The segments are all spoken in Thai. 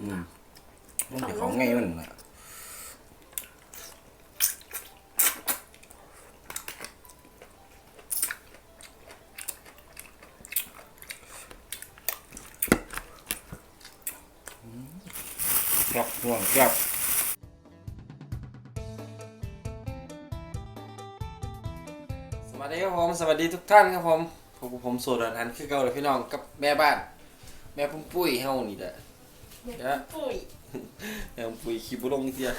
อืมมันเป็นของไงมันน่ะอืมครับห่วงครับสวัสดีครับผม สวัสดีทุกท่านครับผมผมผมโสดอันนั้นคือเก่าเลยพี่น้องกับแม่บ้าน แม่ปุ้มปุ้ยเฮานี่แหละ ปุ๋ยแม่ปุ้มปุ้ยขี้บุลงเสีย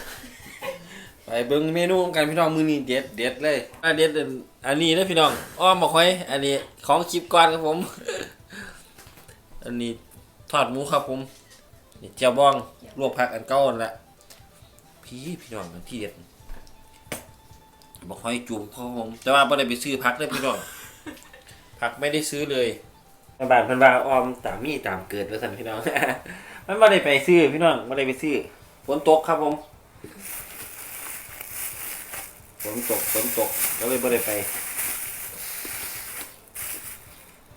ไปเบิ่งเมนูกันพี่น้องมื้อนี้เด็ดเด็ดเลยอะเด็ดอันอันนี้นะพี่น้องอ้อมบอกไว้อันนี้ของคลิปก่อนครับผม อันนี้ทอดหมูครับผมนี่เจียวบ้องลวกผักอันเก่านั่นแหละพี่พี่น้องอันที่เด็ดบอกให้จุ่มพ่อผมแต่ว่าไม่ได้ไปซื้อพักเลยพี่น้องพักไม่ได้ซื้อเลยบาทพันบาทออมตามมีตามเกิดแล้วสันพี่น้อง มันไม่ได้ไปซื้อพี่น้องไม่ได้ไปซื้อฝนตกครับผมฝนตกฝนตกแล้วเลยไม่ได้ไป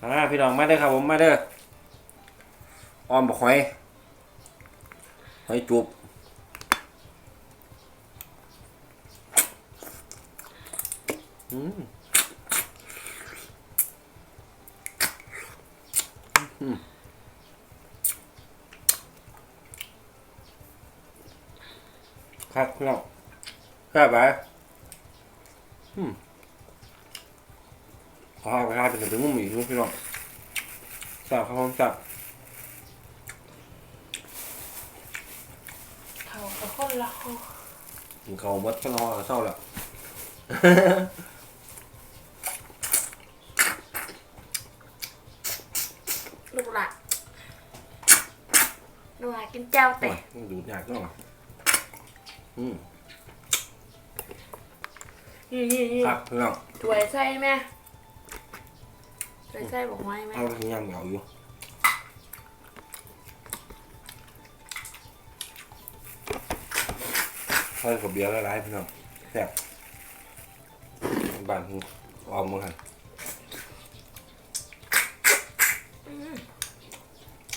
มาพี่น้องมาเด้อครับผมมาเด้อออมบอกหอยหอยจุบอืมอืม ครับพี่น้องครับไปอืมขอไปหาเป็นถึงมุมอีกพี่น้องจับครับผมจับเขาก็คนละเขากินข้าวหมดก็นอนเศร้าแล้วลูกหลานลูกหลานกินเจ้าแต่โอ้ยดูดยากเนาะ อืมนี่นี่นี่ครับพี่น้องถวยใส่ไหมถวยใส่บอกไว้ไหมเอาที่ย่างเหงาอยู่ใส่กับเบียร์ละลายพี่น้องแซ่บบ้านออมมั้งคัน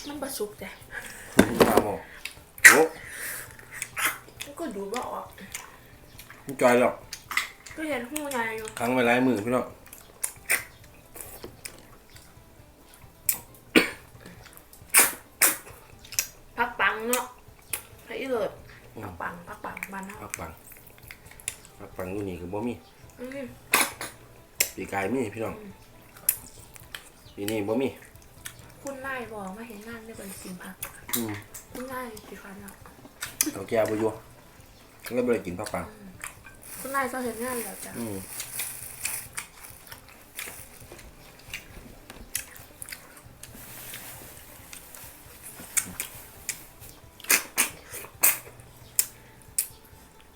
มันประสุกแต่ข้าวหมกโอ้มันก็ ดูว่าออกไม่จอยหรอก ก็เห็นหูใหญ่อยู่ครั้งไปหลายมือพี่น้องพักปังเนาะไอ้เอิดพักปังพักปังบ้านเนาะพักปังพักปังอยู่นี่คือบ่มีอืมปีกายมีพี่น้องปีนี้บ่มี คุณนายบอกมาเห็นงานได้บริสิมพักอืมคุณนายกี่ฟันเนาะเอาแก้วบ่อยู่ ก็เลยบ่ได้กินพักปังคุณนายเขาเห็นงานแล้วจ้ะอืม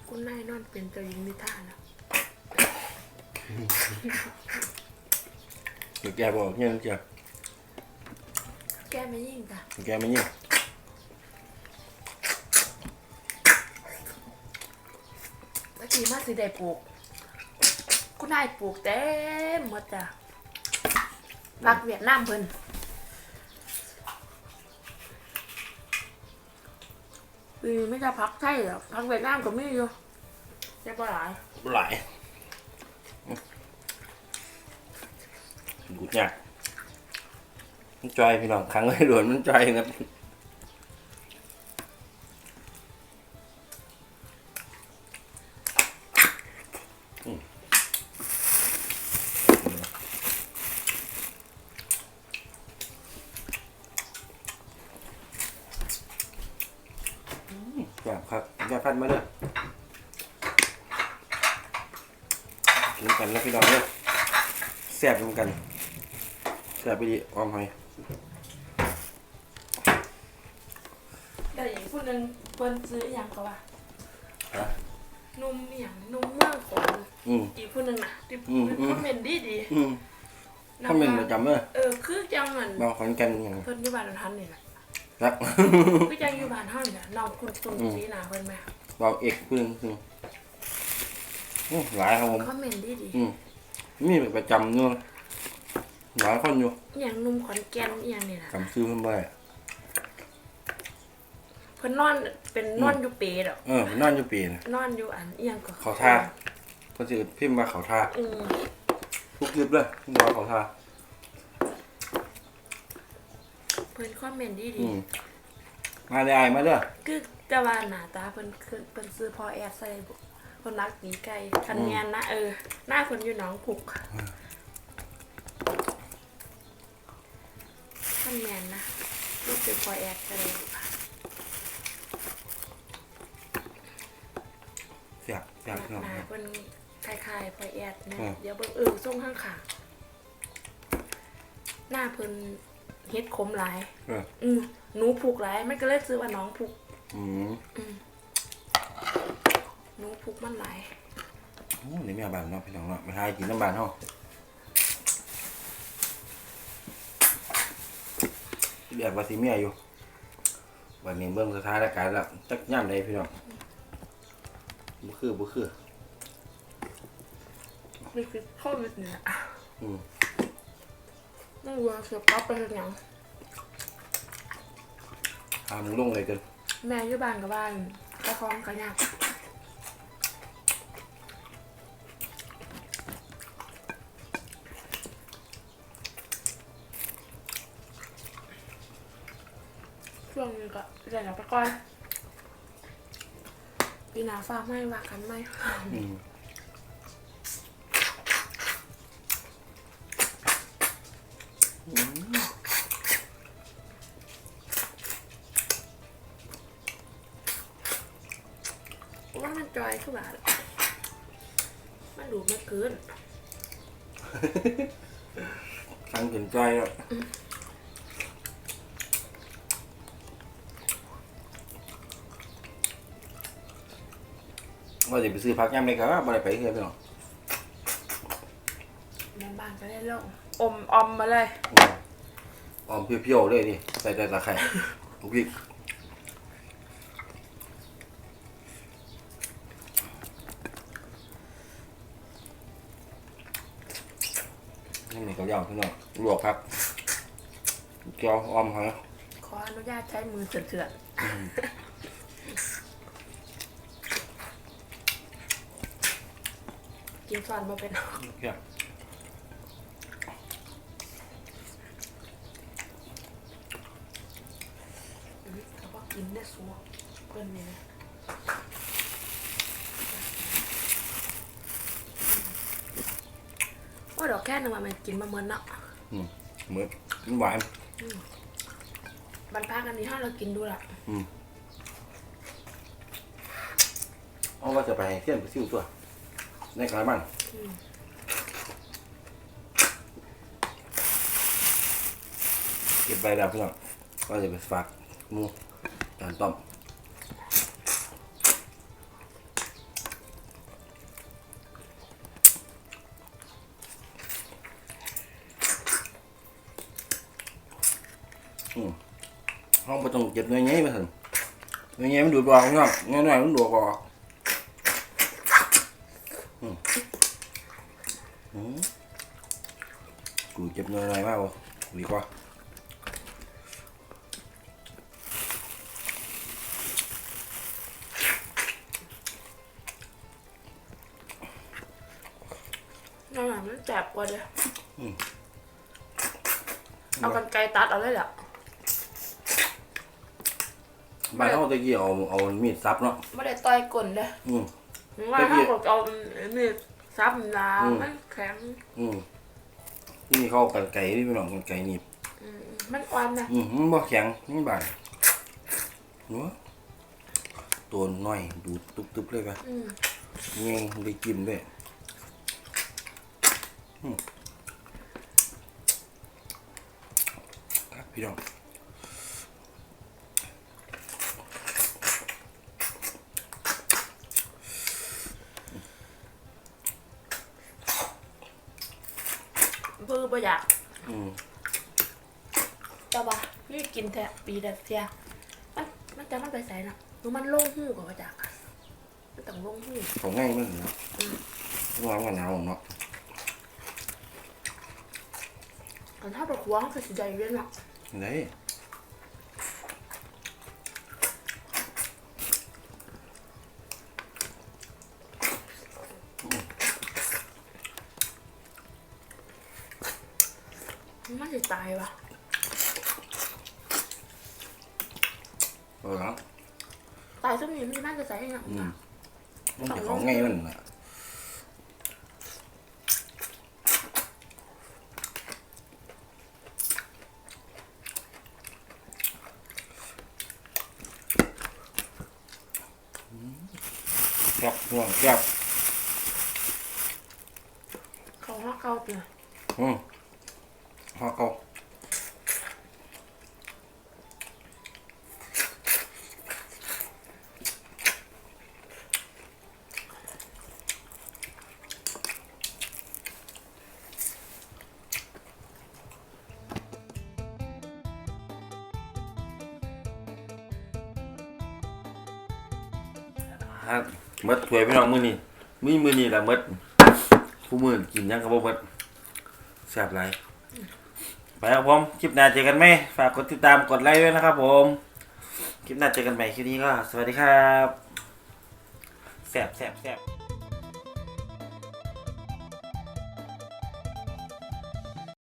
คุณนายนอนเป็นเจ้าหญิงนิทราแล้วเดี๋ยวแกบอกเนี่ยเจ้าแกไม่ยิ่งจ้ะแกไม่ยิ่งตะกี้มาสิได้ปลูก คุณนายปลูกเต็มหมดจ้ะรักเวียดนามเพิ่นปีไม่ใช่พักไทยหรอกพักเวียดนามก็มีอยู่แต่บ่หลายบ่หลายดูดยากมันจอยพี่น้องครั้งเลยโดนมันจอยนะแบ บครับแม่พันมาเด้อกินกันแล้วพี่น้องเนี่ยแซ่บเหมือนกันแซ่บไปดีออมหอยเดี๋ยวอีกผู้หนึงเพิ่นซื้ออหย่างก็ว่าฮะ นุ่มอหย่างนุ่มเมืองของอืม อีกผู้หนึงน่ะที่อืมอืม คอมเมนต์ดีดีอืมถ้าเป็นประจำเด้อเออคือจังเหมือนบางคนกันอย่างเพิ่นอยู่บ้านทันนี่แหละ รักคือจังอยู่บ้านเฮานี่แหละน้องคุณคุณอืมสีหน้าเพิ่นแม่บอกเอกเพื่อนคืออื้อหลายครับผม คอมเมนต์ดีดีอืมมีเป็นประจำเนู่นหลายคนอยู่อหย่างนุ่มขอนแก่นอหย่างนี่ล่ะจำชื่อเพิ่นบ่ได้เพิ่นพิ่นนอนเป็นนอนอยู่เปรดอกเออมันนอนอยู่ปีนะนอนอยู่อันเอียงก็เขาท่าเพิ่นสิพิมพ์ว่าเขาท่าอืมทุกคลิปเลยพิมพ์ว่าเขาท่า เพิ่นคอมเมนต์ดีดีอืมมาเลยไอ้ายมาเด้อคือจะว่าหน้าตาเพิ่นคือเพิ่นซื้อพอแอดใส่บุเพิ่นรักตีไก่คันแม่นนะเออ หน้าเพิ่นอยู่หนองผุกคันแม่นนะรู้สึกพอแอดใส่บุเสียบเสียบหพี่น้องน้าเพิ่นคล้ายๆพอแอดนะอืมเดี๋ยวเบิ่งเออส่งข้างขาหน้าเพิ่น เฮ็ดคมหลายเอออืมหนูผูกหลายมันก็เลยซื้อว่าน้องผูกอืมหนูผูกมันหลายโอ้นี่แม่บ้านเนาะพี่น้องเนาะมาทายกินน้ำบ้านเฮาเบียกว่าสิเมียอยู่วันนี้เบิ่งสถานการณ์แล้วจักย่ำใดพี่น้องบ่คือบ่คือนี่คือโควิดเนี่ยอืม ไม่รู้ว่าเสือป๊อปเป็นหยังหามึงลงเลยเกินแม่อยู่บ้านกับบ้านตะคองกันยากช่วงนี้ก็เรียนเอาไปก่อนปีหน้าฟ้ากไม่ว่ากันไหม อืม ว่ามันจอยขึ้นมามันดูไม่เกินทั้งเห็นจ้อยแล้วว่าจะไปซื้อพักย่ำเลยครับบ่ได้ไปเฮือนพี่น้องแม่บ้านก็ได้ลงอมอมมาเลยอืมออมเพียวๆเลยดิใส่แต่ตะไคร้พริก กระเทียมพี่น้องลวกครับเกี๊ยวออมฮะขออนุญาตใช้มือเถื่อนๆกินซอนมาเป็นเกี๊ยวเขาบอกกินได้สัวเพื่อนเนี่ย นะว่าดอกแค่นึงว่ามันกินมาเมินเนาะอืมเหมือนมันหวานบรรพากันนี้ถ้าเรากินดูละเอาว่าจะไปเที่ยนไปซิ่วตัวในกระมังเก็บใบดำพี่น้องก็จะไปฝากหมูจานต้อมอืมห้องประ ตองเก็บเนื้อใหญ่มาถึงเนื้อใหญ่มันดูดบอกพี่น้องเนื้อหน่อยมันดูดบอกกูเจ็บเนื้ออะไรมากวะดีกว่านั่นแหละมันแจ็บกว่าเด้ออเอากันไกรตัดเอาเลยแหละ บ้านเขาตะกี้เอาเอามีดซับเนาะไม่ได้ต่อยก้นเด้ออืมหรือว่าถ้าบอกเอามีดซับน้อืมำมันแข็งอืมที่นี่เขาเอากันไก่ที่พี่น้องกันไก่หนีบอืมมันอ่อนนะอืมมันบ่แข็งมันบาดหัวตัวน้อยดูดตุบๆเลยปะอืมเงี้ยได้กินด้วยอืมครับพี่น้อง เพื่อประหยัดอืมแต่ว่านี่กินแท้ปีแต่เสียมันมันจะมันไปใส่นะหรือมันโล่งหูกว่าประหยัดอะมันต้องโล่งหู ของง่ายมากเลยเนาะร้อนกันหนาวเนาะแต่ถ้าแบบว้างคือสีใจเย็นอะได้ วะเออครับตายส้มนี่มันน่าจะใส่ยังไงอืมมันจะของไงมันน่ะแซ่บห่วงแซ่บเขาว่าเกาเปล่าอืมฮอเขา มดถวยพี่น้องมือนี่มือมือนี่แหละมดผู้มือกินยังกับบ่มดแซ่บไรไปครับผม คลิปหน้าเจอกันไหมฝากกดติดตามกดไลค์ด้วยนะครับผม คลิปหน้าเจอกันใหม่คลิปนี้ก็ สวัสดีครับแซ่บแซ่บแซ่บ